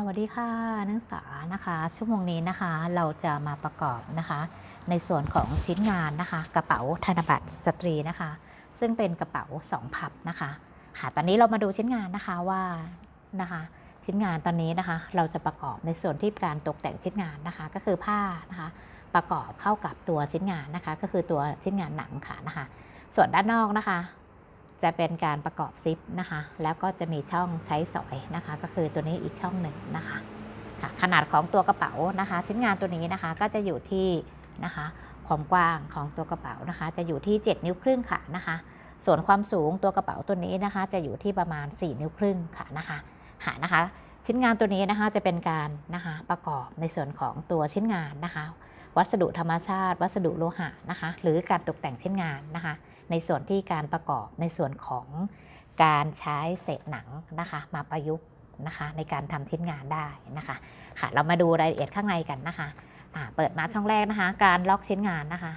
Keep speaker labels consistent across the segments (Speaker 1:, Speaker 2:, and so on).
Speaker 1: สวัสดีค่ะนักศึกษานะคะชั่วโมงนี้นะคะเราจะมาประกอบนะคะ ในส่วนของชิ้นงานนะคะ กระเป๋าธนบัตรสตรีนะคะ ซึ่งเป็นกระเป๋าสองพับนะคะค่ะตอนนี้เรามาดูชิ้นงานนะคะว่านะคะ ชิ้นงานตอนนี้นะคะ เราจะประกอบในส่วนที่การตกแต่งชิ้นงานนะคะ ก็คือผ้านะคะ ประกอบเข้ากับตัวชิ้นงานนะคะ ก็คือตัวชิ้นงานหนังค่ะนะคะ ส่วนด้านนอกนะคะ จะเป็นการประกอบซิปนะคะ แล้วก็จะมีช่องใช้สอยนะคะ ก็คือตัวนี้อีกช่องหนึ่งนะคะค่ะขนาดของตัวกระเป๋านะคะ ชิ้นงานตัวนี้นะคะก็จะอยู่ที่นะคะความกว้างของตัวกระเป๋านะคะ จะอยู่ที่ 7 นิ้วครึ่งค่ะนะคะ ส่วนความสูงตัวกระเป๋าตัวนี้นะคะ จะอยู่ที่ประมาณ 4 นิ้วครึ่งค่ะนะคะหานะคะ ชิ้นงานตัวนี้นะคะจะเป็นการนะคะประกอบในส่วนของตัวชิ้นงานนะคะ วัสดุธรรมชาติ วัสดุโลหะนะคะ หรือการตกแต่งชิ้นงานนะคะ ในส่วนที่การประกอบในส่วนของการใช้เศษหนังนะคะมาประยุกต์นะคะในการทำชิ้นงานได้นะคะค่ะเรามาดูรายละเอียดข้างในกันนะคะอ่าเปิดมาช่องแรกนะคะ การล็อกชิ้นงานนะคะ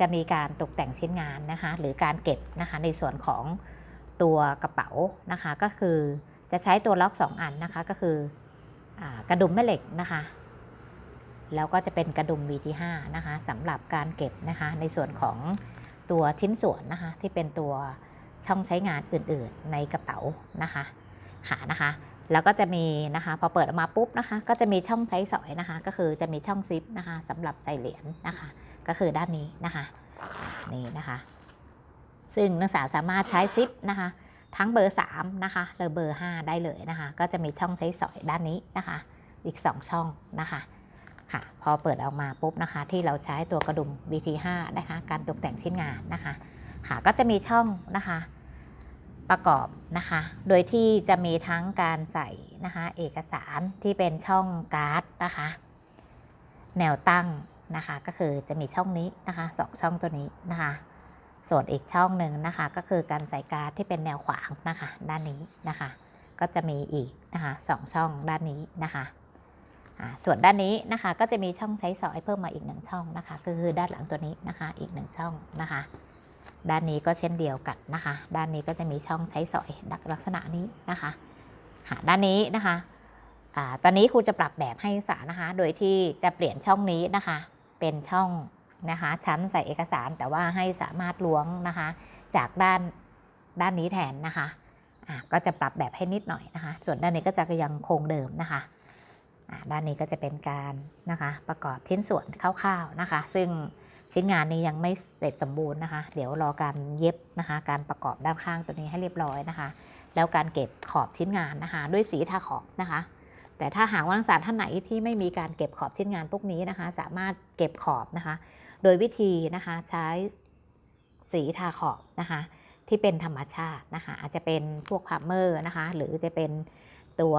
Speaker 1: จะมีการตกแต่งชิ้นงานนะคะ หรือการเก็บนะคะในส่วนของตัวกระเป๋านะคะ ก็คือจะใช้ตัวล็อก 2 อันนะคะก็คืออกระดุมแม่เหล็กนะคะ แล้วก็จะเป็นกระดุม VT5 นะคะสำหรับการเก็บนะคะในส่วนของ ตัวชิ้นส่วนนะคะ ที่เป็นตัวช่องใช้งานอื่นๆ ในกระเป๋านะคะขานะคะ แล้วก็จะมีนะคะ พอเปิดออกมาปุ๊บนะคะ ก็จะมีช่องใช้สอยนะคะ ก็คือจะมีช่องซิปนะคะสำหรับใส่เหรียญนะคะ ก็คือด้านนี้นะคะนี่นะคะ ซึ่งนักศึกษาสามารถใช้ซิปนะคะ ทั้งเบอร์3นะคะหรือเบอร์ 5 ได้เลยนะคะ ก็จะมีช่องใช้สอยด้านนี้นะคะ อีก 2 ช่องนะคะ ค่ะ พอเปิดออกมาปุ๊บนะคะ ที่เราใช้ตัวกระดุม BT5 นะคะ การตกแต่งชิ้นงานนะคะ ค่ะก็จะมีช่องนะคะประกอบนะคะ โดยที่จะมีทั้งการใส่นะคะ เอกสารที่เป็นช่องการ์ดนะคะ แนวตั้งนะคะ ก็คือจะมีช่องนี้นะคะสองช่องตัวนี้นะคะ ส่วนอีกช่องหนึ่งนะคะ ก็คือการใส่การ์ดที่เป็นแนวขวางนะคะ ด้านนี้นะคะ ก็จะมีอีกนะคะสองช่องด้านนี้นะคะ ส่วนด้านนี้นะคะก็จะมีช่องใช้สอยเพิ่มมาอีกหนึ่งช่องนะคะ ก็คือด้านหลังตัวนี้นะคะอีกหนึ่งช่องนะคะ ด้านนี้ก็เช่นเดียวกันนะคะ ด้านนี้ก็จะมีช่องใช้สอยลักษณะนี้นะคะค่ะด้านนี้นะคะอตอนนี้ครูจะปรับแบบให้ศึกษานะคะ โดยที่จะเปลี่ยนช่องนี้นะคะ เป็นช่องนะคะชั้นใส่เอกสารแต่ว่าให้สามารถล้วงนะคะ จากด้านด้านนี้แทนนะคะอ่าก็จะปรับแบบให้นิดหน่อยนะคะ ส่วนด้านนี้ก็จะยังคงเดิมนะคะ ด้านนี้ก็จะเป็นการนะคะประกอบชิ้นส่วนคร่าวๆนะคะ ซึ่งชิ้นงานนี้ยังไม่เสร็จสมบูรณ์นะคะ เดี๋ยวรอการเย็บนะคะ การประกอบด้านข้างตัวนี้ให้เรียบร้อยนะคะ แล้วการเก็บขอบชิ้นงานนะคะ ด้วยสีทาขอบนะคะ แต่ถ้าหากว่านักศึกษาท่านไหนที่ไม่มีการเก็บขอบชิ้นงานพวกนี้นะคะ สามารถเก็บขอบนะคะ โดยวิธีนะคะใช้สีทาขอบนะคะ ที่เป็นธรรมชาตินะคะ อาจจะเป็นพวกพาร์เมอร์นะคะ หรือจะเป็น ตัว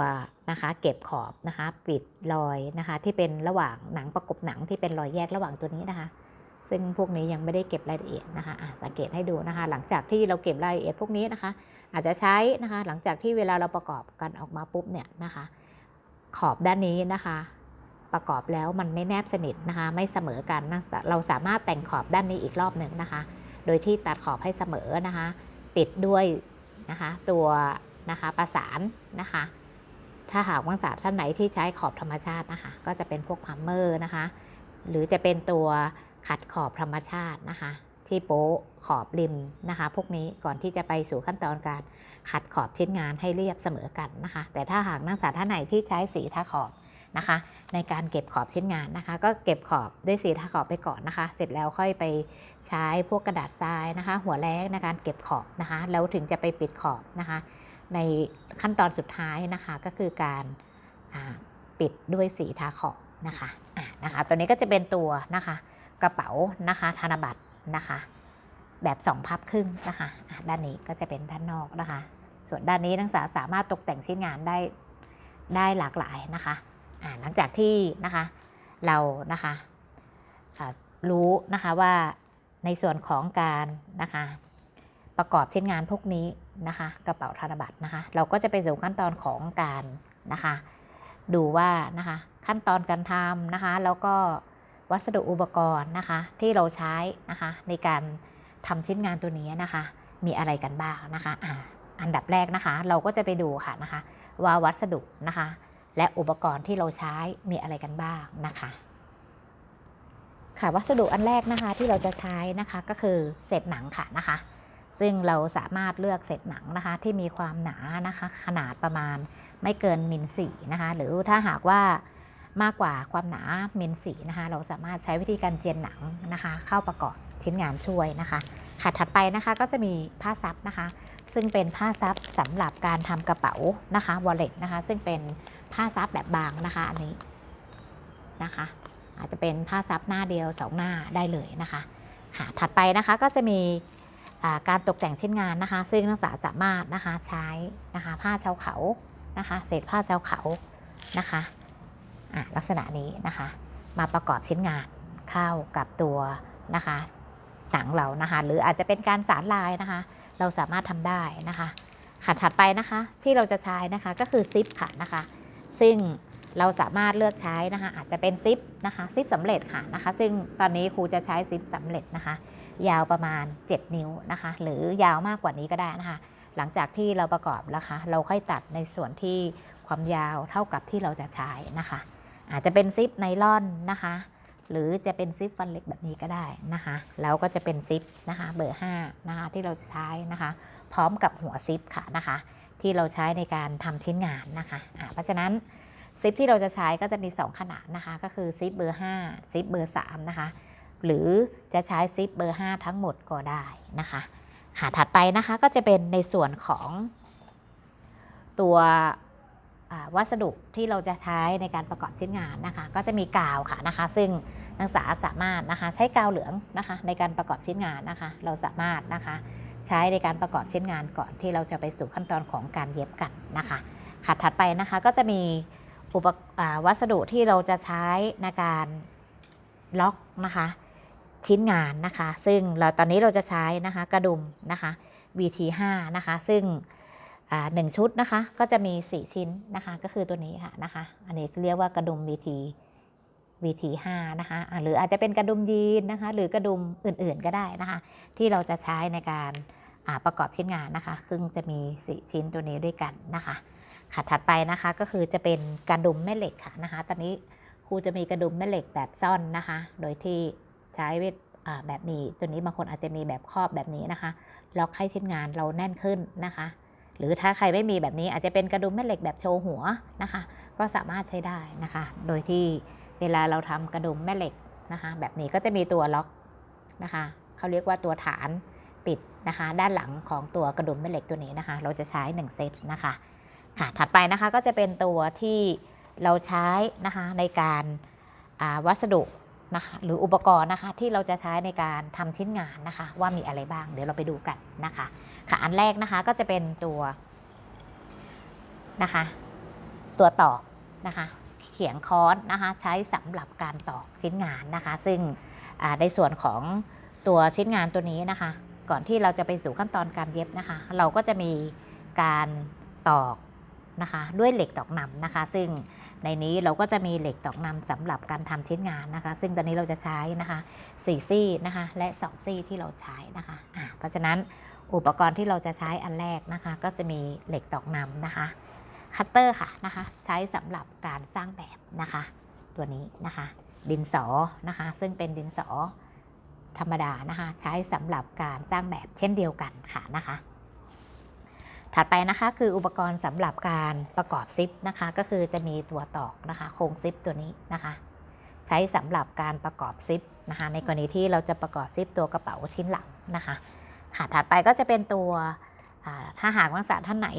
Speaker 1: นะคะเก็บขอบนะคะปิดรอยนะคะที่เป็นระหว่างหนังประกบหนังที่เป็นรอยแยกระหว่างตัวนี้นะคะ ซึ่งพวกนี้ยังไม่ได้เก็บรายละเอียดนะคะะสังเกตให้ดูนะคะ หลังจากที่เราเก็บรายละเอียดพวกนี้นะคะ อาจจะใช้นะคะหลังจากที่เวลาเราประกอบกันออกมาปุ๊บเนี่ยนะคะ ขอบด้านนี้นะคะ ประกอบแล้วมันไม่แนบสนิทนะคะ ไม่เสมอกันนะเราสามารถแต่งขอบด้านนี้อีกรอบหนึ่งนะคะ โดยที่ตัดขอบให้เสมอนะคะ ปิดด้วยนะคะตัวนะคะประสานนะคะ ถ้าหากวังศาสตร์ท่านไหนที่ใช้ขอบธรรมชาตินะคะ ก็จะเป็นพวกพัมเมอร์นะคะ หรือจะเป็นตัวขัดขอบธรรมชาตินะคะ ที่โป๊ขอบริมนะคะ พวกนี้ก่อนที่จะไปสู่ขั้นตอนการขัดขอบชิ้นงานให้เรียบเสมอกันนะคะ แต่ถ้าหากนักศึกษาท่านไหนที่ใช้สีทาขอบนะคะ ในการเก็บขอบชิ้นงานนะคะ ก็เก็บขอบด้วยสีทาขอบไปก่อนนะคะ เสร็จแล้วค่อยไปใช้พวกกระดาษทรายนะคะ หัวแล้งในการเก็บขอบนะคะ แล้วถึงจะไปปิดขอบนะคะ ในขั้นตอนสุดท้ายนะคะก็คือการปิดด้วยสีทาขอบนะคะะนะคะตัวนี้ก็จะเป็นตัวนะคะกระเป๋านะคะธนบัตรนะคะแบบสองพับครึ่งนะคะะด้านนี้ก็จะเป็นด้านนอกนะคะ ส่วนด้านนี้นักศึกษาสามารถตกแต่งชิ้นงานได้ได้หลากหลายนะคะะหลังจากที่นะคะเรานะคะรู้นะคะว่าในส่วนของการนะคะประกอบชิ้นงานพวกนี้ นะคะกระเป๋าธนบัตรนะคะ เราก็จะไปสู่ขั้นตอนของการนะคะ ดูว่านะคะขั้นตอนการทำนะคะ แล้วก็วัสดุอุปกรณ์นะคะ ที่เราใช้นะคะในการทำชิ้นงานตัวนี้นะคะ มีอะไรกันบ้างนะคะอ่าอันดับแรกนะคะ เราก็จะไปดูค่ะนะคะ ว่าวัสดุนะคะ และอุปกรณ์ที่เราใช้มีอะไรกันบ้างนะคะค่ะวัสดุอันแรกนะคะที่เราจะใช้นะคะก็คือเศษหนังค่ะนะคะ ซึ่งเราสามารถเลือกเศษหนังนะคะ ที่มีความหนานะคะ ขนาดประมาณไม่เกินมิลสี่นะคะ หรือถ้าหากว่ามากกว่าความหนามิลสี่นะคะ เราสามารถใช้วิธีการเจียนหนังนะคะ เข้าประกอบชิ้นงานช่วยนะคะค่ะถัดไปนะคะก็จะมีผ้าซับนะคะ ซึ่งเป็นผ้าซับสำหรับการทำกระเป๋านะคะวอลเล็ตนะคะ ซึ่งเป็นผ้าซับแบบบางนะคะอันนี้นะคะ อาจจะเป็นผ้าซับหน้าเดียวสองหน้าได้เลยนะคะค่ะถัดไปนะคะก็จะมี การตกแต่งชิ้นงานนะคะ ซึ่งนักศึกษาสามารถนะคะใช้นะคะผ้าชาวเขานะคะเศษผ้าชาวเขานะคะลักษณะนี้นะคะมาประกอบชิ้นงานเข้ากับตัวนะคะหนังเรานะคะ หรืออาจจะเป็นการสารลายนะคะ เราสามารถทำได้นะคะค่ะถัดไปนะคะที่เราจะใช้นะคะก็คือซิปค่ะนะคะ ซึ่งเราสามารถเลือกใช้นะคะ อาจจะเป็นซิปนะคะซิปสำเร็จค่ะนะคะ ซึ่งตอนนี้ครูจะใช้ซิปสำเร็จนะคะ ยาวประมาณ 7 นิ้วนะคะ หรือยาวมากกว่านี้ก็ได้นะคะ หลังจากที่เราประกอบแล้วคะ เราค่อยตัดในส่วนที่ความยาวเท่ากับที่เราจะใช้นะคะ อาจจะเป็นซิปไนล่อนนะคะ หรือจะเป็นซิปฟันเล็กแบบนี้ก็ได้นะคะ แล้วก็จะเป็นซิปนะคะเบอร์5นะคะที่เราจะใช้นะคะ พร้อมกับหัวซิปค่ะนะคะ ที่เราใช้ในการทำชิ้นงานนะคะเพราะฉะนั้นซิปที่เราจะใช้ก็จะมี 2 ขนาดนะคะ ก็คือซิปเบอร์5ซิปเบอร์3นะคะ หรือจะใช้ซิปเบอร์ 5 ทั้งหมดก็ได้นะคะค่ะถัดไปนะคะก็จะเป็นในส่วนของตัววัสดุที่เราจะใช้ในการประกอบชิ้นงานนะคะ ก็จะมีกาวค่ะนะคะ ซึ่งนักศึกษาสามารถนะคะใช้กาวเหลืองนะคะ ในการประกอบชิ้นงานนะคะ เราสามารถนะคะใช้ในการประกอบชิ้นงานก่อนที่เราจะไปสู่ขั้นตอนของการเย็บกันนะคะค่ะถัดไปนะคะก็จะมีอุปวัสดุที่เราจะใช้ในการล็อกนะคะ ชิ้นงานนะคะ ซึ่งเราตอนนี้เราจะใช้นะคะกระดุมนะคะ VT5 นะคะ ซึ่งหนึ่งชุดนะคะ ก็จะมี 4 ชิ้นนะคะ ก็คือตัวนี้ค่ะนะคะ อันนี้เรียกว่ากระดุม VT VT5 นะคะหรืออาจจะเป็นกระดุมยีนนะคะ หรือกระดุมอื่นๆก็ได้นะคะ ที่เราจะใช้ในการประกอบชิ้นงานนะคะ ซึ่งจะมี 4 ชิ้นตัวนี้ด้วยกันนะคะค่ะถัดไปนะคะก็คือจะเป็นกระดุมแม่เหล็กค่ะนะคะ ตอนนี้ครูจะมีกระดุมแม่เหล็กแบบซ่อนนะคะ โดยที่ ใช้เวทแบบมีตัวนี้บางคนอาจจะมีแบบครอบแบบนี้นะคะล็อกให้ชิ้นงานเราแน่นขึ้นนะคะ หรือถ้าใครไม่มีแบบนี้อาจจะเป็นกระดุมแม่เหล็กแบบโชว์หัวนะคะ ก็สามารถใช้ได้นะคะ โดยที่เวลาเราทำกระดุมแม่เหล็กนะคะ แบบนี้ก็จะมีตัวล็อกนะคะเขาเรียกว่าตัวฐานปิดนะคะ ด้านหลังของตัวกระดุมแม่เหล็กตัวนี้นะคะ เราจะใช้ 1 เซตนะคะค่ะถัดไปนะคะก็จะเป็นตัวที่เราใช้นะคะในการาวัสดุ นะคะหรืออุปกรณ์นะคะที่เราจะใช้ในการทำชิ้นงานนะคะ ว่ามีอะไรบ้าง เดี๋ยวเราไปดูกันนะคะ ค่ะอันแรกนะคะก็จะเป็นตัวนะคะ ตัวตอกนะคะ เขียงค้อนนะคะใช้สำหรับการตอกชิ้นงานนะคะ ซึ่งในส่วนของตัวชิ้นงานตัวนี้นะคะ ก่อนที่เราจะไปสู่ขั้นตอนการเย็บนะคะ เราก็จะมีการตอก นะคะ ด้วยเหล็กตอกนำนะคะ ซึ่งในนี้เราก็จะมีเหล็กตอกนำสำหรับการทำชิ้นงานนะคะ ซึ่งตอนนี้เราจะใช้นะคะสี่ซี่นะคะ และสองซี่ที่เราใช้นะคะอ่าเพราะฉะนั้นอุปกรณ์ที่เราจะใช้อันแรกนะคะ ก็จะมีเหล็กตอกนำนะคะ คัตเตอร์ค่ะนะคะ ใช้สำหรับการสร้างแบบนะคะ ตัวนี้นะคะ ดินสอนะคะ ซึ่งเป็นดินสอธรรมดานะคะ ใช้สำหรับการสร้างแบบเช่นเดียวกันค่ะนะคะ ถัดไปนะคะคืออุปกรณ์สำหรับการประกอบซิปนะคะก็คือจะมีตัวตอกนะคะโครงซิปตัวนี้นะคะ ใช้สำหรับการประกอบซิปนะคะในกรณีที่เราจะประกอบซิปตัวกระเป๋าชิ้นหลังนะคะค่ะถัดไปก็จะเป็นตัวถ้าหากนักศึกษาท่านไหน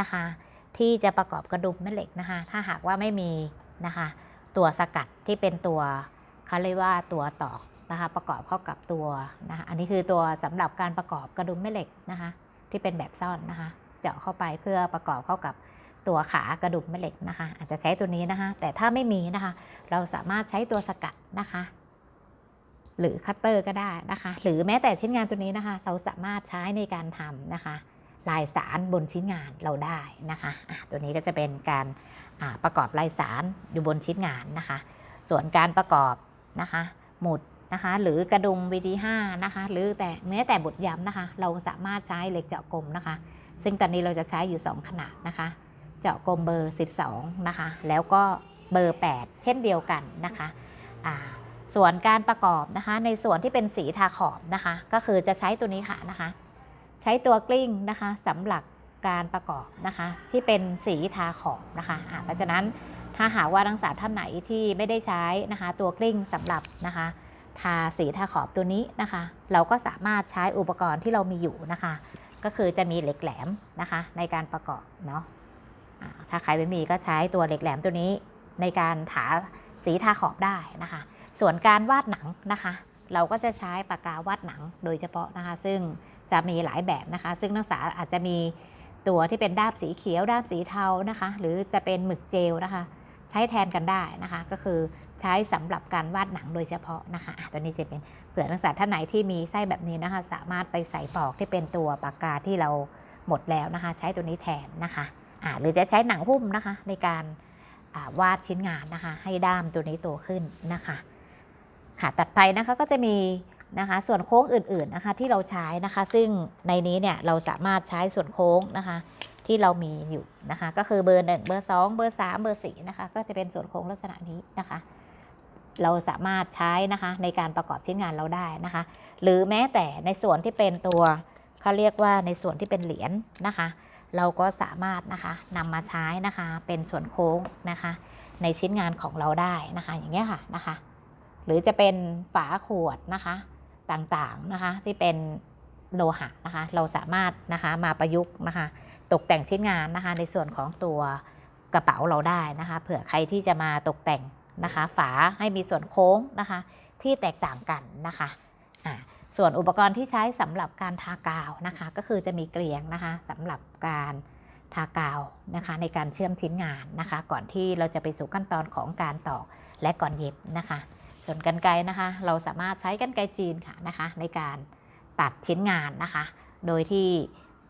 Speaker 1: นะคะ ที่จะประกอบกระดุมแม่เหล็กนะคะ ถ้าหากว่าไม่มีนะคะ ตัวสกัดที่เป็นตัวเขาเรียกว่าตัวตอกนะคะ ประกอบเข้ากับตัวนะคะอันนี้คือตัวสำหรับการประกอบกระดุมแม่เหล็กนะคะ ที่เป็นแบบซ่อนนะคะ เจาะเข้าไปเพื่อประกอบเข้ากับตัวขากระดุมแม่เหล็กนะคะ อาจจะใช้ตัวนี้นะคะ แต่ถ้าไม่มีนะคะ เราสามารถใช้ตัวสกัดนะคะ หรือคัตเตอร์ก็ได้นะคะ หรือแม้แต่ชิ้นงานตัวนี้นะคะ เราสามารถใช้ในการทำนะคะ ลายสารบนชิ้นงานเราได้นะคะะตัวนี้ก็จะเป็นการประกอบลายสารอยู่บนชิ้นงานนะคะ ส่วนการประกอบนะคะ หมุดนะคะหรือกระดุม VT5 นะคะ หรือแต่แม้แต่บทย้ำนะคะ เราสามารถใช้เหล็กเจาะกลมนะคะ ซึ่งตอนนี้เราจะใช้อยู่ 2 ขนาดนะคะ เจาะกลมเบอร์ 12 นะคะ แล้วก็เบอร์ 8 เช่นเดียวกันนะคะอ่าส่วนการประกอบนะคะ ในส่วนที่เป็นสีทาขอบนะคะ ก็คือจะใช้ตัวนี้ค่ะนะคะ ใช้ตัวกลิ้งนะคะสำหรับการประกอบนะคะ ที่เป็นสีทาขอบนะคะเพราะฉะนั้นถ้าหากว่านักศึกษาท่านไหนที่ไม่ได้ใช้นะคะ ตัวกลิ้งสำหรับนะคะ ทาสีทาขอบตัวนี้นะคะ เราก็สามารถใช้อุปกรณ์ที่เรามีอยู่นะคะ ก็คือจะมีเหล็กแหลมนะคะในการประกอบเนาะถ้าใครไม่มีก็ใช้ตัวเหล็กแหลมตัวนี้ในการถาสีทาขอบได้นะคะ ส่วนการวาดหนังนะคะ เราก็จะใช้ปากกาวาดหนังโดยเฉพาะนะคะ ซึ่งจะมีหลายแบบนะคะ ซึ่งนักศึกษาอาจจะมีตัวที่เป็นด้ามสีเขียวด้ามสีเทานะคะ หรือจะเป็นหมึกเจลนะคะ ใช้แทนกันได้นะคะ ก็คือ ใช้สำหรับการวาดหนังโดยเฉพาะนะคะตัวนี้จะเป็นเผื่อนักศึกษาท่านไหนที่มีไส้แบบนี้นะคะ สามารถไปใส่ปลอกที่เป็นตัวปากกาที่เราหมดแล้วนะคะ ใช้ตัวนี้แทนนะคะะหรือจะใช้หนังหุ้มนะคะ ในการวาดชิ้นงานนะคะ ให้ด้ามตัวนี้โตขึ้นนะคะ ค่ะตัดไปนะคะก็จะมีนะคะ ส่วนโค้งอื่นๆนะคะที่เราใช้นะคะ ซึ่งในนี้เนี่ยเราสามารถใช้ส่วนโค้งนะคะที่เรามีอยู่นะคะ ก็คือเบอร์หนึ่งเบอร์สองเบอร์สามเบอร์สี่นะคะ ก็จะเป็นส่วนโค้งลักษณะนี้นะคะ เราสามารถใช้นะคะในการประกอบชิ้นงานเราได้นะคะ หรือแม้แต่ในส่วนที่เป็นตัวเขาเรียกว่าในส่วนที่เป็นเหรียญนะคะ เราก็สามารถนะคะนำมาใช้นะคะเป็นส่วนโค้งนะคะ ในชิ้นงานของเราได้นะคะ อย่างเงี้ยค่ะนะคะ หรือจะเป็นฝาขวดนะคะต่างๆนะคะที่เป็นโลหะนะคะ เราสามารถนะคะมาประยุกต์นะคะ ตกแต่งชิ้นงานนะคะ ในส่วนของตัวกระเป๋าเราได้นะคะ เผื่อใครที่จะมาตกแต่ง นะคะ ฝาให้มีส่วนโค้งนะคะ ที่แตกต่างกันนะคะส่วนอุปกรณ์ที่ใช้สำหรับการทากาวนะคะ ก็คือจะมีเกลียงนะคะสำหรับการทากาวนะคะ ในการเชื่อมชิ้นงานนะคะ ก่อนที่เราจะไปสู่ขั้นตอนของการตอกและก่อนเย็บนะคะ ส่วนกันไกนะคะ เราสามารถใช้กันไกจีนค่ะนะคะ ในการตัดชิ้นงานนะคะ โดยที่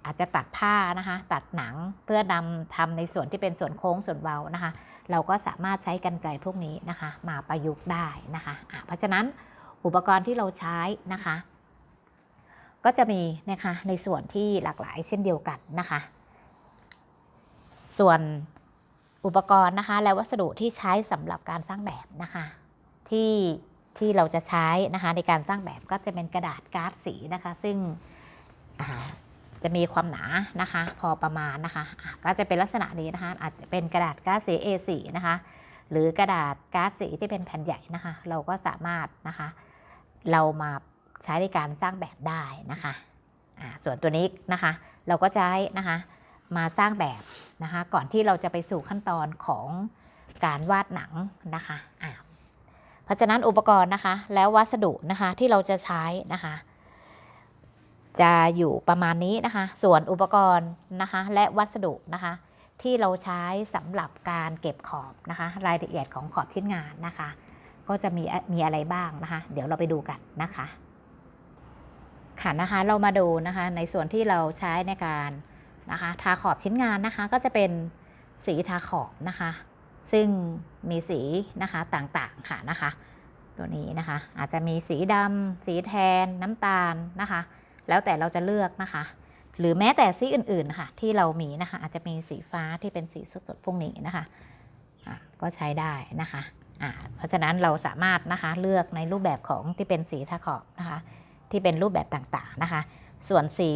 Speaker 1: อาจจะตัดผ้านะคะ ตัดหนังเพื่อนำทำในส่วนที่เป็นส่วนโค้งส่วนเบานะคะ เราก็สามารถใช้กันไกรพวกนี้นะคะ มาประยุกต์ได้นะคะะเพราะฉะนั้นอุปกรณ์ที่เราใช้นะคะ ก็จะมีนะคะในส่วนที่หลากหลายเช่นเดียวกันนะคะ ส่วนอุปกรณ์นะคะ และวัสดุที่ใช้สำหรับการสร้างแบบนะคะที่ที่เราจะใช้นะคะในการสร้างแบบก็จะเป็นกระดาษการ์ดสีนะคะ ซึ่งอ่า จะมีความหนานะคะ พอประมาณนะคะะก็จะเป็นลักษณะนี้นะคะ อาจจะเป็นกระดาษการ์ดสี A4 นะคะ หรือกระดาษการ์ดสีที่เป็นแผ่นใหญ่นะคะ เราก็สามารถนะคะ เรามาใช้ในการสร้างแบบได้นะคะส่วนตัวนี้นะคะ เราก็ใช้นะคะมาสร้างแบบนะคะ ก่อนที่เราจะไปสู่ขั้นตอนของการวาดหนังนะคะเพราะฉะนั้นอุปกรณ์นะคะ แล้ววัสดุนะคะที่เราจะใช้นะคะ จะอยู่ประมาณนี้นะคะ ส่วนอุปกรณ์นะคะและวัสดุนะคะ ที่เราใช้สำหรับการเก็บขอบนะคะ รายละเอียดของขอบชิ้นงานนะคะ ก็จะมีมีอะไรบ้างนะคะ เดี๋ยวเราไปดูกันนะคะค่ะนะคะเรามาดูนะคะในส่วนที่เราใช้ในการนะคะทาขอบชิ้นงานนะคะ ก็จะเป็นสีทาขอบนะคะ ซึ่งมีสีนะคะต่างๆค่ะนะคะ ตัวนี้นะคะอาจจะมีสีดำสีแทนน้ำตาลนะคะ แล้วแต่เราจะเลือกนะคะ หรือแม้แต่สีอื่นๆค่ะที่เรามีนะคะ อาจจะมีสีฟ้าที่เป็นสีสดๆพวกนี้นะคะะก็ใช้ได้นะคะะเพราะฉะนั้นเราสามารถนะคะเลือกในรูปแบบของที่เป็นสีทาขอบนะคะ ที่เป็นรูปแบบต่างๆนะคะ ส่วนสี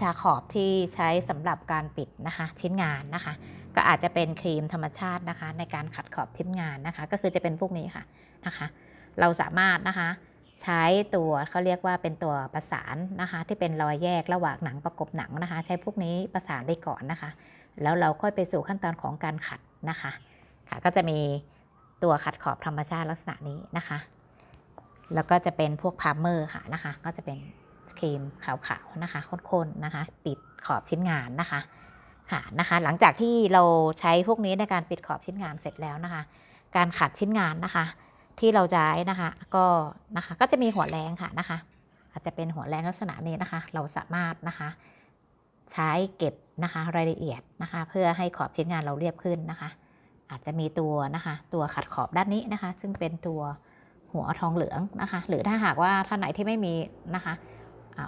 Speaker 1: ทาขอบที่ใช้สำหรับการปิดนะคะ ชิ้นงานนะคะ ก็อาจจะเป็นครีมธรรมชาตินะคะ ในการขัดขอบชิ้นงานนะคะ ก็คือจะเป็นพวกนี้ค่ะนะคะ เราสามารถนะคะ ใช้ตัวเขาเรียกว่าเป็นตัวประสานนะคะ ที่เป็นรอยแยกระหว่างหนังประกบหนังนะคะ ใช้พวกนี้ประสานไปก่อนนะคะ แล้วเราค่อยไปสู่ขั้นตอนของการขัดนะคะ ค่ะก็จะมีตัวขัดขอบธรรมชาติลักษณะนี้นะคะ แล้วก็จะเป็นพวกพาร์เมอร์ค่ะนะคะ ก็จะเป็นครีมขาวๆนะคะข้นๆนะคะ ปิดขอบชิ้นงานนะคะค่ะนะคะ หลังจากที่เราใช้พวกนี้ในการปิดขอบชิ้นงานเสร็จแล้วนะคะ การขัดชิ้นงานนะคะ ที่เราใช้นะคะ ก็นะคะก็จะมีหัวแรงค่ะนะคะ อาจจะเป็นหัวแรงลักษณะนี้นะคะ เราสามารถนะคะ ใช้เก็บนะคะรายละเอียดนะคะ เพื่อให้ขอบชิ้นงานเราเรียบขึ้นนะคะ อาจจะมีตัวนะคะ ตัวขัดขอบด้านนี้นะคะ ซึ่งเป็นตัวหัวทองเหลืองนะคะ หรือถ้าหากว่าท่านไหนที่ไม่มีนะคะ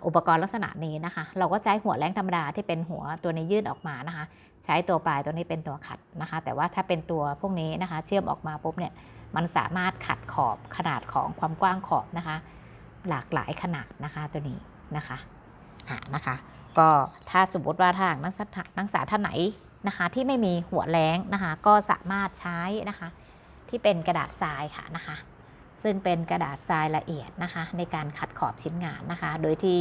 Speaker 1: อุปกรณ์ลักษณะนี้นะคะ เราก็ใช้หัวแรงธรรมดาที่เป็นหัวตัวนี้ยื่นออกมานะคะ ใช้ตัวปลายตัวนี้เป็นตัวขัดนะคะ แต่ว่าถ้าเป็นตัวพวกนี้นะคะ เชื่อมออกมาปุ๊บเนี่ย มันสามารถขัดขอบขนาดของความกว้างขอบนะคะ หลากหลายขนาดนะคะตัวนี้นะคะอ่านะคะ ก็ถ้าสมมติว่าทางนักศึกษานักศึกษาท่านไหนนะคะ ที่ไม่มีหัวแรงนะคะ ก็สามารถใช้นะคะ ที่เป็นกระดาษทรายค่ะนะคะ ซึ่งเป็นกระดาษทรายละเอียดนะคะ ในการขัดขอบชิ้นงานนะคะ โดยที่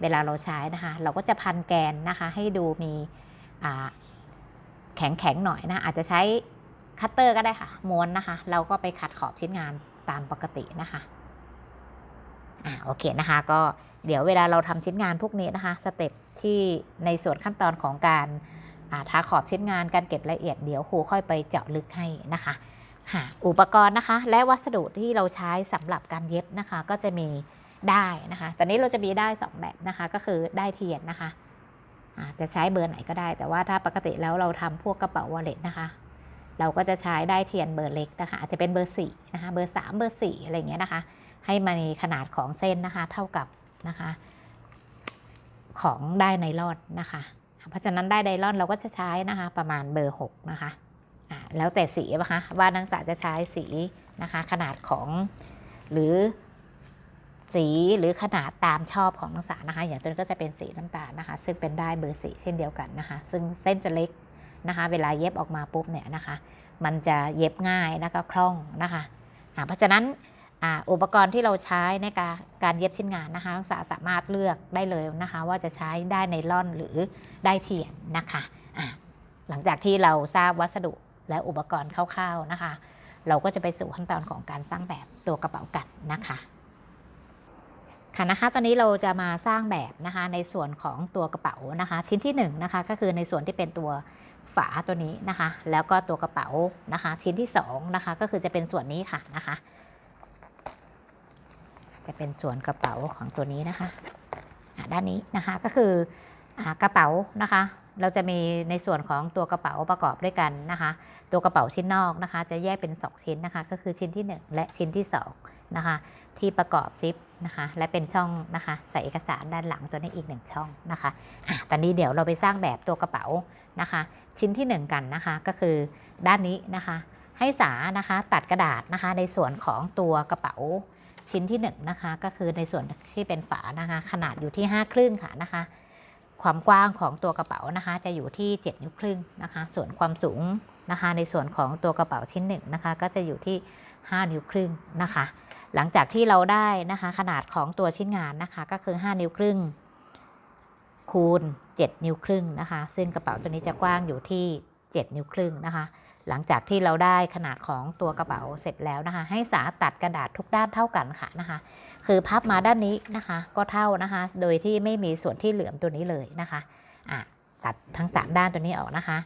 Speaker 1: เวลาเราใช้นะคะ เราก็จะพันแกนนะคะ ให้ดูมีแข็งแข็งๆหน่อยนะอาจจะใช้ คัตเตอร์ก็ได้ค่ะ ม้วนนะคะ เราก็ไปขัดขอบชิ้นงานตามปกตินะคะ อ่าโอเคนะคะ ก็เดี๋ยวเวลาเราทำชิ้นงานพวกนี้นะคะสเต็ปที่ในส่วนขั้นตอนของการาทาขอบชิ้นงานการเก็บรายละเอียดเดี๋ยวครูค่อยไปเจาะลึกให้นะคะค่ะอุปกรณ์นะคะ และวัสดุที่เราใช้สำหรับการเย็บนะคะ ก็จะมีได้นะคะ ตอนนี้เราจะมีได้สองแบบนะคะ ก็คือได้เทียนนะคะอ่าจะใช้เบอร์ไหนก็ได้ แต่ว่าถ้าปกติแล้วเราทำพวกกระเป๋าวอลเล็ตนะคะ เราก็จะใช้ได้เทียนเบอร์เล็กนะคะอาจจะเป็นเบอร์สี่นะคะเบอร์สามเบอร์สี่อะไรเงี้ยนะคะ ให้มันขนาดของเส้นนะคะเท่ากับนะคะ ของได้ไนลอนนะคะ เพราะฉะนั้นได้ไนลอนเราก็จะใช้นะคะประมาณเบอร์6นะคะอ่าแล้วแต่สีนะคะว่านักศึกษาจะใช้สีนะคะขนาดของหรือสีหรือขนาดตามชอบของนักศึกษานะคะ อย่างตัวนี้ก็จะเป็นสีน้ำตาลนะคะ ซึ่งเป็นได้เบอร์สีเช่นเดียวกันนะคะ ซึ่งเส้นจะเล็ก นะคะ เวลาเย็บออกมาปุ๊บเนี่ยนะคะ มันจะเย็บง่ายนะคะคล่องนะคะเพราะฉะนั้นอุปกรณ์ที่เราใช้ในการการเย็บชิ้นงานนะคะนักศึกษาสามารถเลือกได้เลยนะคะ ว่าจะใช้ได้ไนล่อนหรือได้เทียนนะคะอ่าหลังจากที่เราทราบวัสดุและอุปกรณ์คร่าวๆนะคะ เราก็จะไปสู่ขั้นตอนของการสร้างแบบตัวกระเป๋ากันนะคะค่ะนะคะตอนนี้เราจะมาสร้างแบบนะคะในส่วนของตัวกระเป๋านะคะ ชิ้นที่1นงนะคะก็คือในส่วนที่เป็นตัว ฝาตัวนี้นะคะ แล้วก็ตัวกระเป๋านะคะ ชิ้นที่2นะคะก็คือจะเป็นส่วนนี้ค่ะนะคะ จะเป็นส่วนกระเป๋าของตัวนี้นะคะด้านนี้นะคะก็คืออกระเป๋านะคะ เราจะมีในส่วนของตัวกระเป๋าประกอบด้วยกันนะคะ ตัวกระเป๋าชิ้นนอกนะคะ จะแยกเป็น 2 ชิ้นนะคะ ก็คือชิ้นที่ 1 และชิ้นที่2นะคะ ที่ประกอบซิปนะคะ และเป็นช่องนะคะ ใส่เอกสารด้านหลังตัวนี้อีก 1 ช่องนะคะอะตอนนี้เดี๋ยวเราไปสร้างแบบตัวกระเป๋านะคะ ชิ้นที่ 1 กันนะคะก็คือด้านนี้นะคะ ให้สานะคะตัดกระดาษนะคะ ในส่วนของตัวกระเป๋าชิ้นที่1นงนะคะก็คือในส่วนที่เป็นฝานะคะ ขนาดอยู่ที่5ครึ่งค่ะนะคะ ความกว้างของตัวกระเป๋านะคะ จะอยู่ที่ 7 นิ้วครึ่งนะคะ ส่วนความสูงนะคะ ในส่วนของตัวกระเป๋าชิ้นหนึ่งนะคะ ก็จะอยู่ที่ 5 นิ้วครึ่งนะคะ หลังจากที่เราได้นะคะ ขนาดของตัวชิ้นงานนะคะ ก็คือ 5 นิ้วครึ่ง คูณ 7 นิ้วครึ่งนะคะ ซึ่งกระเป๋าตัวนี้จะกว้างอยู่ที่ 7 นิ้วครึ่งนะคะ หลังจากที่เราได้ขนาดของตัวกระเป๋าเสร็จแล้วนะคะ ให้สาตัดกระดาษทุกด้านเท่ากันค่ะนะคะ คือพับมาด้านนี้นะคะ ก็เท่านะคะ โดยที่ไม่มีส่วนที่เหลือมตัวนี้เลยนะคะอะตัดทั้ง 3 ด้านตัวนี้ออกนะคะ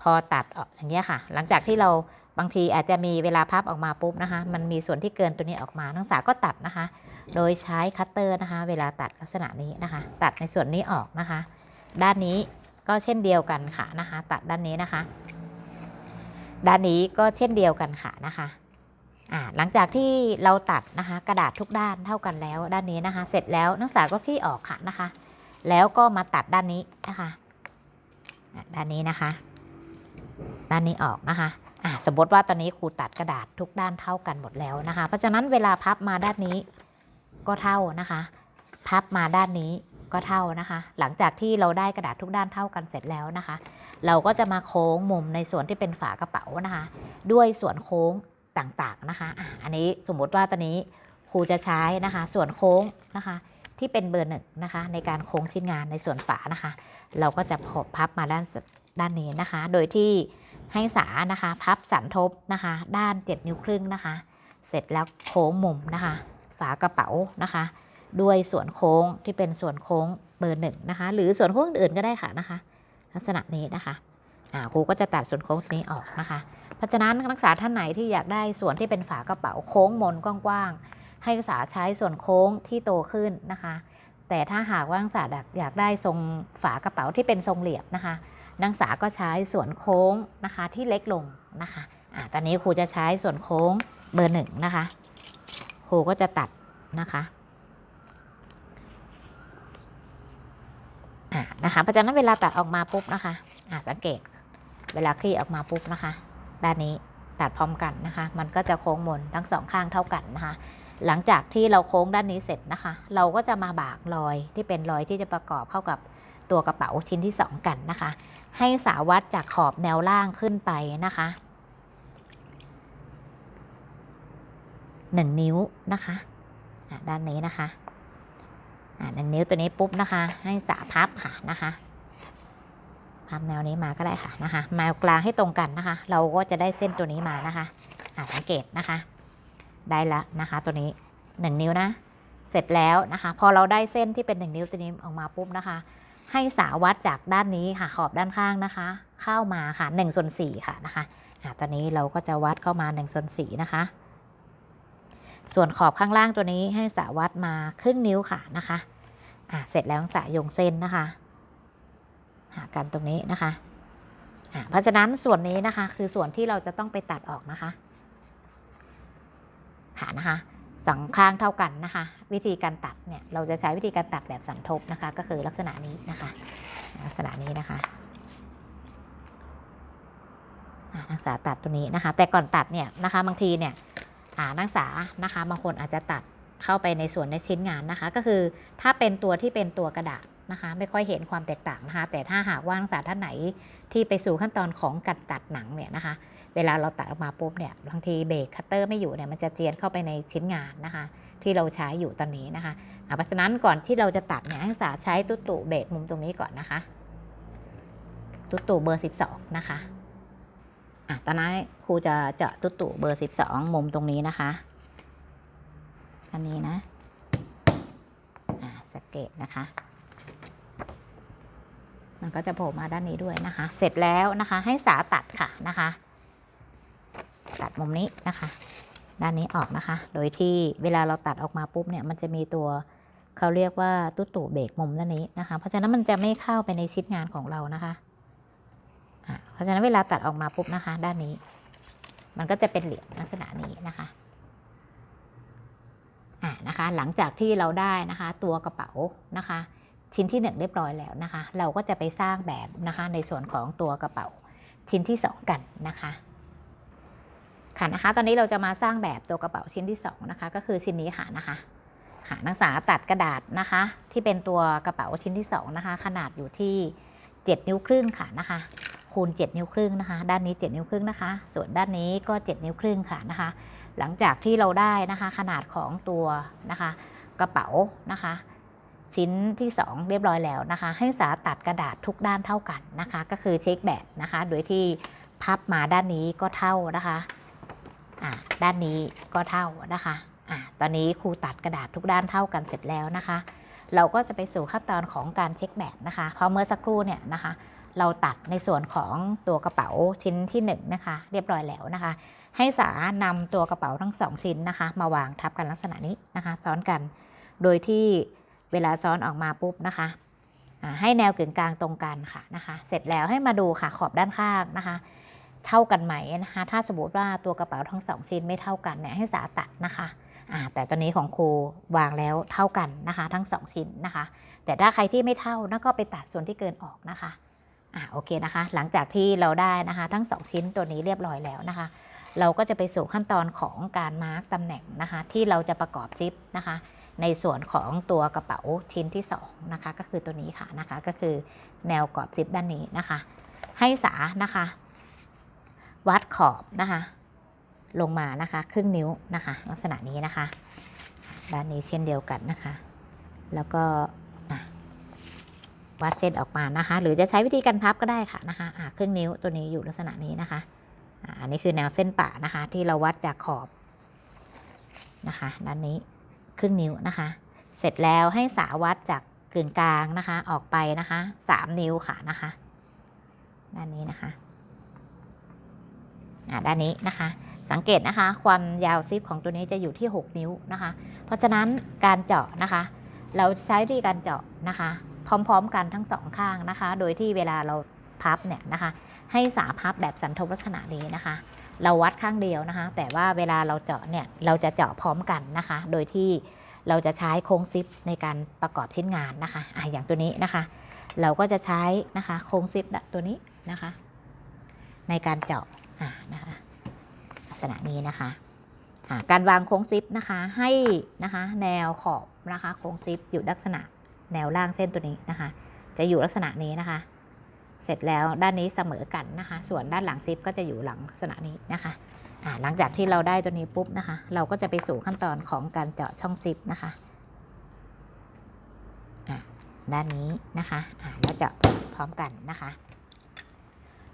Speaker 1: พอตัดออกอย่างเงี้ยค่ะ หลังจากที่เราบางทีอาจจะมีเวลาพับออกมาปุ๊บนะคะ มันมีส่วนที่เกินตัวนี้ออกมานักศึกษาก็ตัดนะคะ โดยใช้คัตเตอร์นะคะ เวลาตัดลักษณะนี้นะคะ ตัดในส่วนนี้ออกนะคะ ด้านนี้ก็เช่นเดียวกันค่ะนะคะ ตัดด้านนี้นะคะ ด้านนี้ก็เช่นเดียวกันค่ะนะคะหลังจากที่เราตัดนะคะ กระดาษทุกด้านเท่ากันแล้วด้านนี้นะคะ เสร็จแล้วนักศึกษาก็ที่ออกค่ะนะคะ แล้วก็มาตัดด้านนี้นะคะอะด้านนี้นะคะ ด้านนี้ออกนะคะอะสมมติว่าตอนนี้ครูตัดกระดาษทุกด้านเท่ากันหมดแล้วนะคะ เพราะฉะนั้นเวลาพับมาด้านนี้ ก็เท่านะคะ พับมาด้านนี้ก็เท่านะคะ หลังจากที่เราได้กระดาษทุกด้านเท่ากันเสร็จแล้วนะคะ เราก็จะมาโค้งมุมในส่วนที่เป็นฝากระเป๋านะคะ ด้วยส่วนโค้งต่างๆนะคะอะอันนี้สมมติว่าตอนนี้ครูจะใช้นะคะ ส่วนโค้งนะคะ ที่เป็นเบอร์หนึ่งนะคะ ในการโค้งชิ้นงานในส่วนฝานะคะ เราก็จะพับมาด้านด้านนี้นะคะ โดยที่ให้สานะคะ พับสันทบนะคะ ด้าน 7 นิ้วครึ่งนะคะ เสร็จแล้วโค้งมุมนะคะ ฝากระเป๋านะคะ ด้วยส่วนโค้งที่เป็นส่วนโค้งเบอร์หนึ่งนะคะ หรือส่วนโค้งอื่นก็ได้ค่ะนะคะ ลักษณะนี้นะคะอ่าครูก็จะตัดส่วนโค้งนี้ออกนะคะ เพราะฉะนั้นนักศึกษาท่านไหนที่อยากได้ส่วนที่เป็นฝากระเป๋าโค้งมนกว้างๆให้นักศึกษาใช้ส่วนโค้งที่โตขึ้นนะคะ แต่ถ้าหากว่านักศึกษาอยากได้ทรงฝากระเป๋าที่เป็นทรงเหลี่ยมนะคะนักศึกษาก็ใช้ส่วนโค้งนะคะที่เล็กลงนะคะอ่าตอนนี้ครูจะใช้ส่วนโค้งเบอร์หนึ่งนะคะ ก็จะตัดนะคะะนะคะเพราะฉะนั้นเวลาตัดออกมาปุ๊บนะคะอะสังเกตเวลาคลี่ออกมาปุ๊บนะคะ ด้านนี้ตัดพร้อมกันนะคะ มันก็จะโค้งมนทั้งสองข้างเท่ากันนะคะ หลังจากที่เราโค้งด้านนี้เสร็จนะคะ เราก็จะมาบากรอยที่เป็นรอยที่จะประกอบเข้ากับตัวกระเป๋าชิ้นที่ 2 กันนะคะ ให้สาวัดจากขอบแนวล่างขึ้นไปนะคะ หนึ่งนิ้วนะคะด้านนี้นะคะหนึ่งนิ้วตัวนี้ปุ๊บนะคะ ให้สาพับค่ะนะคะพับแนวนี้มาก็ได้ค่ะนะคะแนวกลางให้ตรงกันนะคะ เราก็จะได้เส้นตัวนี้มานะคะอะสังเกตนะคะ ได้ละนะคะ ตัวนี้ 1 นิ้วนะเสร็จแล้วนะคะ พอเราได้เส้นที่เป็น 1 นิ้วตัวนี้ออกมาปุ๊บนะคะ ให้สาวัดจากด้านนี้ค่ะขอบด้านข้างนะคะ เข้ามาค่ะ1ส่วน4ค่ะนะคะะตอนนี้เราก็จะวัดเข้ามา1ส่วน4นะคะ ส่วนขอบข้างล่างตัวนี้ให้สาวัดมาครึ่งนิ้วค่ะนะคะอะเสร็จแล้วสายงเส้นนะคะหากันตรงนี้นะคะอะเพราะฉะนั้นส่วนนี้นะคะคือส่วนที่เราจะต้องไปตัดออกนะคะค่ะนะคะสองข้างเท่ากันนะคะ วิธีการตัดเนี่ยเราจะใช้วิธีการตัดแบบสันทบนะคะ ก็คือลักษณะนี้นะคะลักษณะนี้นะคะนักศึกษาตัดตัวนี้นะคะ แต่ก่อนตัดเนี่ยนะคะบางทีเนี่ย นักศึกษานะคะบางคนอาจจะตัดเข้าไปในส่วนในชิ้นงานนะคะ ก็คือถ้าเป็นตัวที่เป็นตัวกระดาษนะคะไม่ค่อยเห็นความแตกต่างนะคะ แต่ถ้าหากว่านักศึกษาท่านไหนที่ไปสู่ขั้นตอนของการตัดหนังเนี่ยนะคะ เวลาเราตัดออกมาปุ๊บเนี่ยบางทีเบรกคัตเตอร์ไม่อยู่เนี่ยมันจะเจียนเข้าไปในชิ้นงานนะคะ ที่เราใช้อยู่ตอนนี้นะคะอะเพราะฉะนั้นก่อนที่เราจะตัดเนี่ยนักศึกษาใช้ตุ๊ตุเบรกมุมตรงนี้ก่อนนะคะ ตุ๊ตุเบอร์ 12 นะคะ อะตอนนี้ครูจะเจาะตุ๊ตุเบอร์12มุมตรงนี้นะคะ อันนี้นะ อะสเกตนะคะ มันก็จะโผล่มาด้านนี้ด้วยนะคะ เสร็จแล้วนะคะ ให้สาตัดค่ะนะคะ ตัดมุมนี้นะคะ ด้านนี้ออกนะคะ โดยที่เวลาเราตัดออกมาปุ๊บเนี่ย มันจะมีตัวเขาเรียกว่าตุ๊ตู่เบรกมุมด้านนี้นะคะ เพราะฉะนั้นมันจะไม่เข้าไปในชิ้นงานของเรานะคะ เพราะฉะนั้นเวลาตัดออกมาปุ๊บนะคะ ด้านนี้ มันก็จะเป็นเหลี่ยมลักษณะนี้นะคะอะนะคะ หลังจากที่เราได้นะคะ ตัวกระเป๋านะคะ ชิ้นที่หนึ่งเรียบร้อยแล้วนะคะ เราก็จะไปสร้างแบบนะคะ ในส่วนของตัวกระเป๋าชิ้นที่สองกันนะคะค่ะนะคะ ตอนนี้เราจะมาสร้างแบบตัวกระเป๋าชิ้นที่2นะคะ ก็คือชิ้นนี้ค่ะนะคะค่ะนักศึกษาตัดกระดาษนะคะ ที่เป็นตัวกระเป๋าชิ้นที่2นะคะ ขนาดอยู่ที่ 7 นิ้วครึ่งค่ะนะคะ คูณ 7 นิ้วครึ่งนะคะ ด้านนี้ 7 นิ้วครึ่งนะคะ ส่วนด้านนี้ก็ 7 นิ้วครึ่งค่ะนะคะ หลังจากที่เราได้นะคะขนาดของตัวนะคะ กระเป๋านะคะ ชิ้นที่ 2 เรียบร้อยแล้วนะคะ ให้สาตัดกระดาษทุกด้านเท่ากันนะคะ ก็คือเช็คแบบนะคะ โดยที่พับมาด้านนี้ก็เท่านะคะอะด้านนี้ก็เท่านะคะอะตอนนี้ครูตัดกระดาษทุกด้านเท่ากันเสร็จแล้วนะคะ เราก็จะไปสู่ขั้นตอนของการเช็คแบบนะคะ เพราะเมื่อสักครู่เนี่ยนะคะ เราตัดในส่วนของตัวกระเป๋าชิ้นที่1นงนะคะเรียบร้อยแล้วนะคะ ให้สานำตัวกระเป๋าทั้ง 2 ชิ้นนะคะ มาวางทับกันลักษณะนี้นะคะ ซ้อนกัน โดยที่เวลาซ้อนออกมาปุ๊บนะคะให้แนวกึ่งกลางตรงกันค่ะนะคะ เสร็จแล้วให้มาดูค่ะขอบด้านข้างนะคะ เท่ากันไหมนะคะ ถ้าสมมติว่าตัวกระเป๋าทั้งสองชิ้นไม่เท่ากันเนี่ยให้สาตัดนะคะแต่ตอนนี้ของครูวางแล้วเท่ากันนะคะ ทั้งสองชิ้นนะคะ แต่ถ้าใครที่ไม่เท่านั่นก็ไปตัดส่วนที่เกินออกนะคะ อ่าโอเคนะคะ หลังจากที่เราได้นะคะทั้งสองชิ้นตัวนี้เรียบร้อยแล้วนะคะ เราก็จะไปสู่ขั้นตอนของการมาร์กตำแหน่งนะคะ ที่เราจะประกอบซิปนะคะ ในส่วนของตัวกระเป๋าชิ้นที่สองนะคะก็คือตัวนี้ค่ะนะคะก็คือแนวกรอบซิปด้านนี้นะคะ ให้สานะคะ วัดขอบนะคะ ลงมานะคะ ครึ่งนิ้วนะคะ ลักษณะนี้นะคะ ด้านนี้เช่นเดียวกันนะคะ แล้วก็ วัดเส้นออกมานะคะ หรือจะใช้วิธีการพับก็ได้ค่ะนะคะอะครึ่งนิ้วตัวนี้อยู่ลักษณะนี้นะคะอันนี้คือแนวเส้นป่านะคะ ที่เราวัดจากขอบนะคะด้านนี้ครึ่งนิ้วนะคะ เสร็จแล้วให้สาวัดจากกึ่งกลางนะคะ ออกไปนะคะสามนิ้วค่ะนะคะ ด้านนี้นะคะอ่าด้านนี้นะคะ สังเกตนะคะ ความยาวซิปของตัวนี้จะอยู่ที่ 6 นิ้วนะคะ เพราะฉะนั้นการเจาะนะคะ เราใช้วิธีการเจาะนะคะ พร้อม ๆ กันทั้งสองข้างนะคะ โดยที่เวลาเราพับเนี่ยนะคะ ให้สาพับแบบสันทบลักษณะนี้นะคะ เราวัดข้างเดียวนะคะ แต่ว่าเวลาเราเจาะเนี่ยเราจะเจาะพร้อมกันนะคะ โดยที่เราจะใช้โค้งซิปในการประกอบชิ้นงานนะคะอะอย่างตัวนี้นะคะ เราก็จะใช้นะคะโครงซิปตัวนี้นะคะ ในการเจาะอ่านะคะลักษณะนี้นะคะการวางโค้งซิปนะคะให้นะคะแนวขอบนะคะโค้งซิปอยู่ลักษณะ แนวล่างเส้นตัวนี้นะคะ จะอยู่ลักษณะนี้นะคะ เสร็จแล้วด้านนี้เสมอกันนะคะ ส่วนด้านหลังซิปก็จะอยู่หลังลักษณะนี้นะคะหลังจากที่เราได้ตัวนี้ปุ๊บนะคะ เราก็จะไปสู่ขั้นตอนของการเจาะช่องซิปนะคะด้านนี้นะคะอ่าแล้วเจาะพร้อมกันนะคะ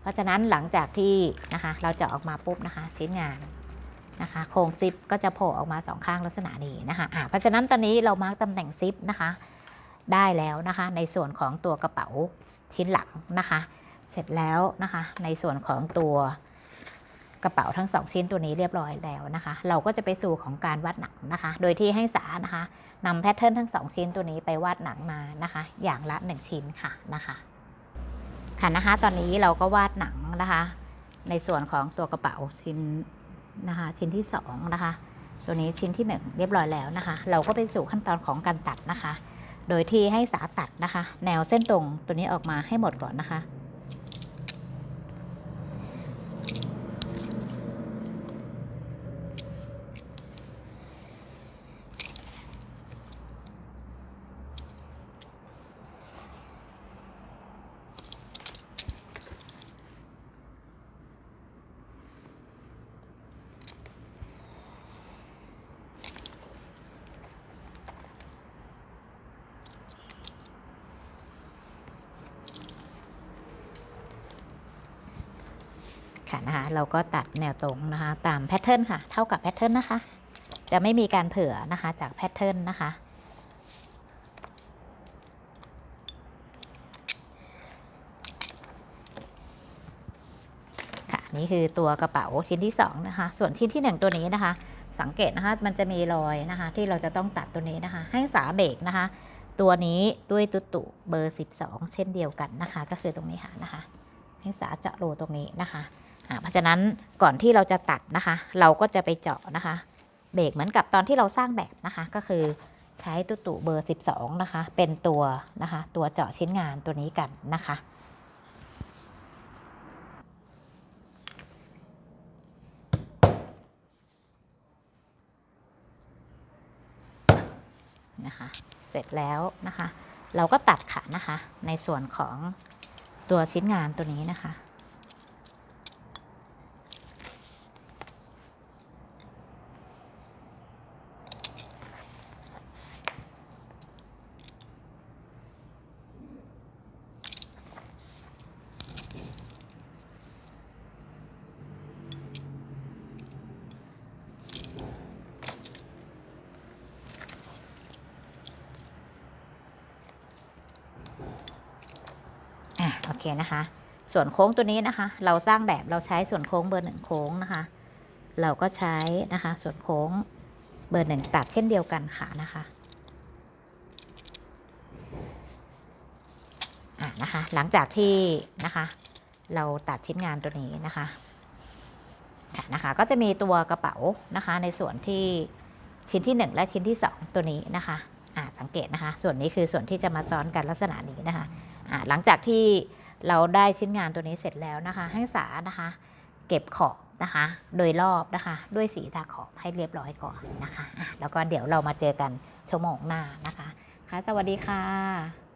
Speaker 1: เพราะฉะนั้นหลังจากที่นะคะเราเจาะออกมาปุ๊บนะคะชิ้นงานนะคะโครงซิปก็จะโผล่ออกมาสองข้างลักษณะนี้นะคะอ่าเพราะฉะนั้นตอนนี้เรามาร์กตำแหน่งซิปนะคะ ได้แล้วนะคะ ในส่วนของตัวกระเป๋าชิ้นหลังนะคะ เสร็จแล้วนะคะ ในส่วนของตัวกระเป๋าทั้งสองชิ้นตัวนี้เรียบร้อยแล้วนะคะ เราก็จะไปสู่ของการวาดหนังนะคะ โดยที่ให้สานะคะนำแพทเทิร์นทั้งสองชิ้นตัวนี้ไปวาดหนังมานะคะ อย่างละหนึ่งชิ้นค่ะนะคะค่ะนะคะตอนนี้เราก็วาดหนังนะคะ ในส่วนของตัวกระเป๋าชิ้นนะคะ ชิ้นที่สองนะคะ ตัวนี้ชิ้นที่หนึ่งเรียบร้อยแล้วนะคะ เราก็ไปสู่ขั้นตอนของการตัดนะคะ โดยที่ให้สาตัดนะคะ แนวเส้นตรงตัวนี้ออกมาให้หมดก่อนนะคะ นะคะเราก็ตัดแนวตรงนะคะตามแพทเทิร์นค่ะ เท่ากับแพทเทิร์นนะคะ จะไม่มีการเผื่อนะคะจากแพทเทิร์นนะคะค่ะนี่คือตัวกระเป๋าชิ้นที่สองนะคะ ส่วนชิ้นที่หนึ่งตัวนี้นะคะ สังเกตนะคะมันจะมีรอยนะคะ ที่เราจะต้องตัดตัวนี้นะคะ ให้สาเบรกนะคะ ตัวนี้ด้วยตุตุเบอร์ 12 เช่นเดียวกันนะคะ ก็คือตรงนี้ค่ะนะคะ ให้สาเจาะรูตรงนี้นะคะ เพราะฉะนั้นก่อนที่เราจะตัดนะคะ เราก็จะไปเจาะนะคะ เบรกเหมือนกับตอนที่เราสร้างแบบนะคะ ก็คือใช้ตุตุเบอร์ 12 นะคะ เป็นตัวนะคะ ตัวเจาะชิ้นงานตัวนี้กันนะคะนะคะ เสร็จแล้วนะคะ เราก็ตัดค่ะนะคะ ในส่วนของตัวชิ้นงานตัวนี้นะคะ โอเคนะคะ ส่วนโค้งตัวนี้นะคะ เราสร้างแบบเราใช้ส่วนโค้งเบอร์หนึ่งโค้งนะคะ เราก็ใช้นะคะ ส่วนโค้งเบอร์หนึ่งตัดเช่นเดียวกันค่ะนะคะอะนะคะ หลังจากที่นะคะ เราตัดชิ้นงานตัวนี้นะคะค่ะนะคะก็จะมีตัวกระเป๋านะคะ ในส่วนที่ชิ้นที่ 1 และชิ้นที่ 2 ตัวนี้นะคะอ่าสังเกตนะคะ ส่วนนี้คือส่วนที่จะมาซ้อนกันลักษณะนี้นะคะอ่าหลังจากที่ เราได้ชิ้นงานตัวนี้เสร็จแล้วนะคะ ให้สานะคะ เก็บขอบนะคะ โดยรอบนะคะ ด้วยสีทาขอบให้เรียบร้อยก่อนนะคะอะแล้วก็เดี๋ยวเรามาเจอกันชั่วโมงหน้านะคะ ค่ะ สวัสดีค่ะ